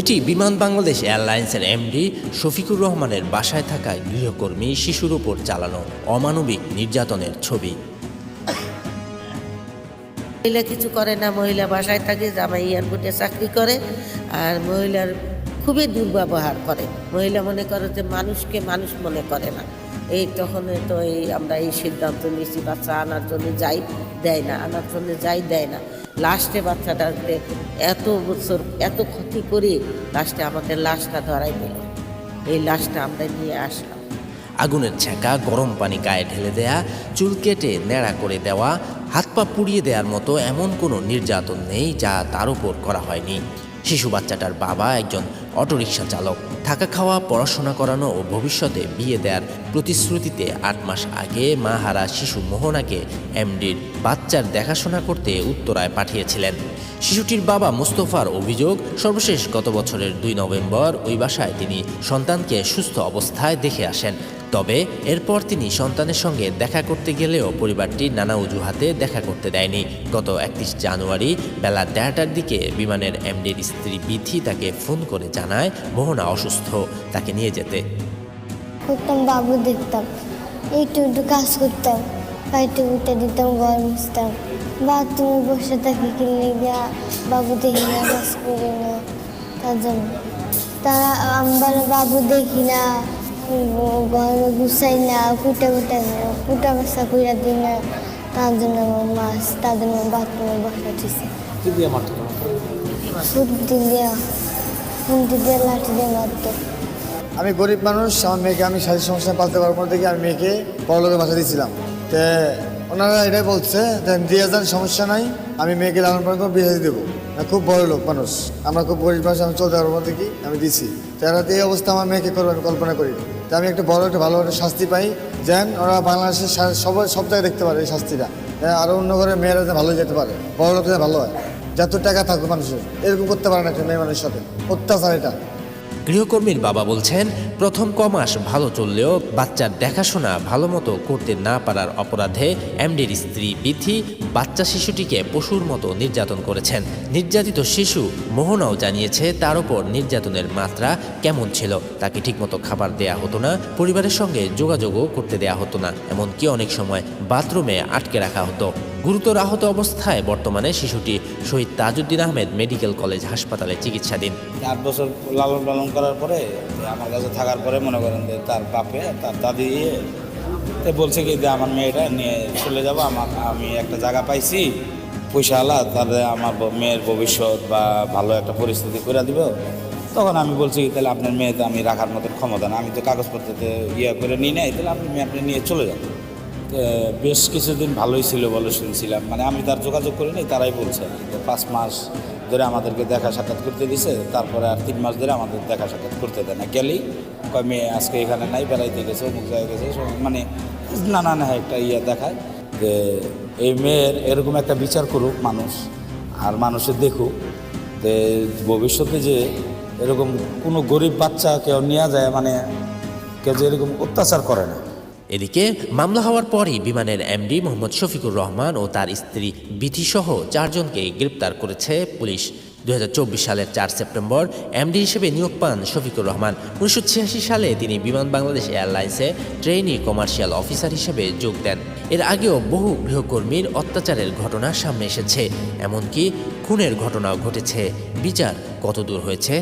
এটি বিমান বাংলাদেশ এয়ারলাইন্সের এমডি শফিকুর রহমানের বাসায় থাকা গৃহকর্মী শিশুর উপর চালানো অমানবিক নির্যাতনের ছবি। মহিলা কিছু করে না, মহিলা বাসায় থাকে, জামাই এয়ারপোর্টে চাকরি করে আর মহিলার খুবই দুর্ব্যবহার করে। মহিলা মনে করে যে মানুষকে মানুষ মনে করে না। এই তখন তো এই আমরা এই সিদ্ধান্ত নিয়েছি, বাচ্চা আনার জন্য যাই, দেয় না, আনার জন্য যাই, দেয় না। লাস্টে বাচ্চাটাকে এত বছর, এত ক্ষতি করে লাস্টে আমাদের লাশটা ধরাই দিল। এই লাশটা আমরা নিয়ে আসলাম। আগুনের ছেঁকা, গরম পানি গায়ে ঢেলে দেয়া, চুল কেটে নেড়া করে দেওয়া, হাত পা পুড়িয়ে দেওয়ার মতো এমন কোনো নির্যাতন নেই যা তার উপর করা হয়নি। শিশু বাচ্চাটার বাবা একজন অটোরিকশা চালক। থাকা খাওয়া, পড়াশোনা করানো ও ভবিষ্যতে বিয়ে দেওয়ার প্রতিশ্রুতিতে আট মাস আগে মা হারা শিশু মোহনাকে এমডির বাচ্চার দেখাশোনা করতে উত্তরায় পাঠিয়েছিলেন। শিশুটির বাবা মুস্তফার অভিযোগ, সর্বশেষ গত বছরের দুই নভেম্বর ওই বাসায় তিনি সন্তানকে সুস্থ অবস্থায় দেখে আসেন। তবে এরপর তিনি সন্তানের সঙ্গে দেখা করতে গেলেও পরিবারটি নানা অজুহাতে দেখা করতে দেয়নি। গত একত্রিশ জানুয়ারি বেলা দেড়টার দিকে বিমানের এমডির স্ত্রী বিথি তাকে ফোন করে জানায় মোহনা অসুস্থ তাকে নিয়ে যেতে। করতাম বাবু দেখতাম একটু একটু কাজ করতাম পাইতে উঠে দিতাম ঘর মুছতাম। বাথরুমে বসে থাকি কিনলে গিয়া বাবু দেখি না কাজ করি না তার জন্য। তারা আমার বাবু দেখি না ঘর গুছাই না কুটা কুটা কুটা বাসা কুইরা দিই না তার জন্য আমার মাছ তার জন্য বাথরুমে বসে উঠেছে কি দিয়ে আমি গরিব মানুষ, আমার মেয়েকে আমি শারীরিক সমস্যা পালতে পারব না দেখে আমি মেয়েকে বড়লোকের বাসা দিয়েছিলাম। তো ওনারা এটাই বলছে দিয়ে যান, সমস্যা নাই, আমি মেয়েকে লালন পালন করে বিয়ে দেবো। খুব বড় লোক মানুষ, আমরা খুব গরিব মানুষ, আমি চলতে পারব দেখি, আমি দিছি। তারা এই অবস্থা আমার মেয়েকে করব, আমি কল্পনা করি তো আমি একটা বড়, একটা ভালো, একটা শাস্তি পাই। যেন ওরা বাংলাদেশের সবাই, সব জায়গায় দেখতে পারে এই শাস্তিটা। আরও অন্য ঘরে মেয়েরা ভালো যেতে পারে, বড় লোক ভালো হয়। যত টাকা থাকুক মানুষের এরকম করতে পারে না একটা মেয়ে মানুষের সাথে। অত্যাচার এটা। গৃহকর্মীর বাবা বলছেন, প্রথম কমাস ভালো চললেও বাচ্চার দেখাশোনা ভালো মতো করতে না পারার অপরাধে এমডির স্ত্রী বিথি বাচ্চা শিশুটিকে পশুর মতো নির্যাতন করেছেন। নির্যাতিত শিশু মোহনাও জানিয়েছে তার ওপর নির্যাতনের মাত্রা কেমন ছিল, তাকে ঠিকমতো খাবার দেয়া হতো না, পরিবারের সঙ্গে যোগাযোগও করতে দেয়া হতো না, এমনকি অনেক সময় বাথরুমে আটকে রাখা হতো। গুরুতর আহত অবস্থায় বর্তমানে শিশুটি শহীদ তাজউদ্দিন আহমেদ মেডিকেল কলেজ হাসপাতালে চিকিৎসাধীন। আট বছর লালন পালন করার পরে, আমার কাছে থাকার পরে মনে করেন যে তার বাপে, তার দাদি এ বলছে কি যে আমার মেয়েটা নিয়ে চলে যাব, আমার, আমি একটা জায়গা পাইছি, পয়সা আলা, তাহলে আমার মেয়ের ভবিষ্যৎ বা ভালো একটা পরিস্থিতি করে দিব। তখন আমি বলছি তাহলে আপনার মেয়েতে আমি রাখার মতো ক্ষমতা না, আমি তো কাগজপত্রতে ইয়ে করে নিই নাই, তাহলে আপনি মেয়ে আপনি নিয়ে চলে যান। তো বেশ কিছুদিন ভালোই ছিল বলে শুনছিলাম মানে আমি তার যোগাযোগ করিনি, তারাই বলছে পাঁচ মাস ধরে আমাদেরকে দেখা সাক্ষাৎ করতে দিছে, তারপরে আর তিন মাস ধরে আমাদের দেখা সাক্ষাৎ করতে দেয় না। গেলেই কয়, মেয়ে, আজকে এখানে নাই, বেড়াইতে গেছে, অমুক জায়গায় গেছে। মানে নানান একটা ইয়ে দেখায় যে এই মেয়ের এরকম একটা বিচার করুক মানুষ, আর মানুষের দেখুক যে ভবিষ্যতে যে এরকম কোনো গরিব বাচ্চা কেউ নেওয়া যায় মানে কেউ যে এরকম অত্যাচার করে না। এদিকে মামলা হওয়ার পরই বিমানের এমডি মোহাম্মদ শফিকুর রহমান ও তার স্ত্রী বিথিসহ চারজনকে গ্রেপ্তার করেছে পুলিশ। দুহাজার চব্বিশ সালের চার সেপ্টেম্বর এমডি হিসেবে নিয়োগ পান শফিকুর রহমান। উনিশশো ছিয়াশি সালে তিনি বিমান বাংলাদেশ এয়ারলাইন্সে ট্রেনি কমার্শিয়াল অফিসার হিসেবে যোগ দেন। এর আগেও বহু গৃহকর্মীর অত্যাচারের ঘটনা সামনে এসেছে। এমনকি খুনের ঘটনাও ঘটেছে। বিচার কতদূর হয়েছে?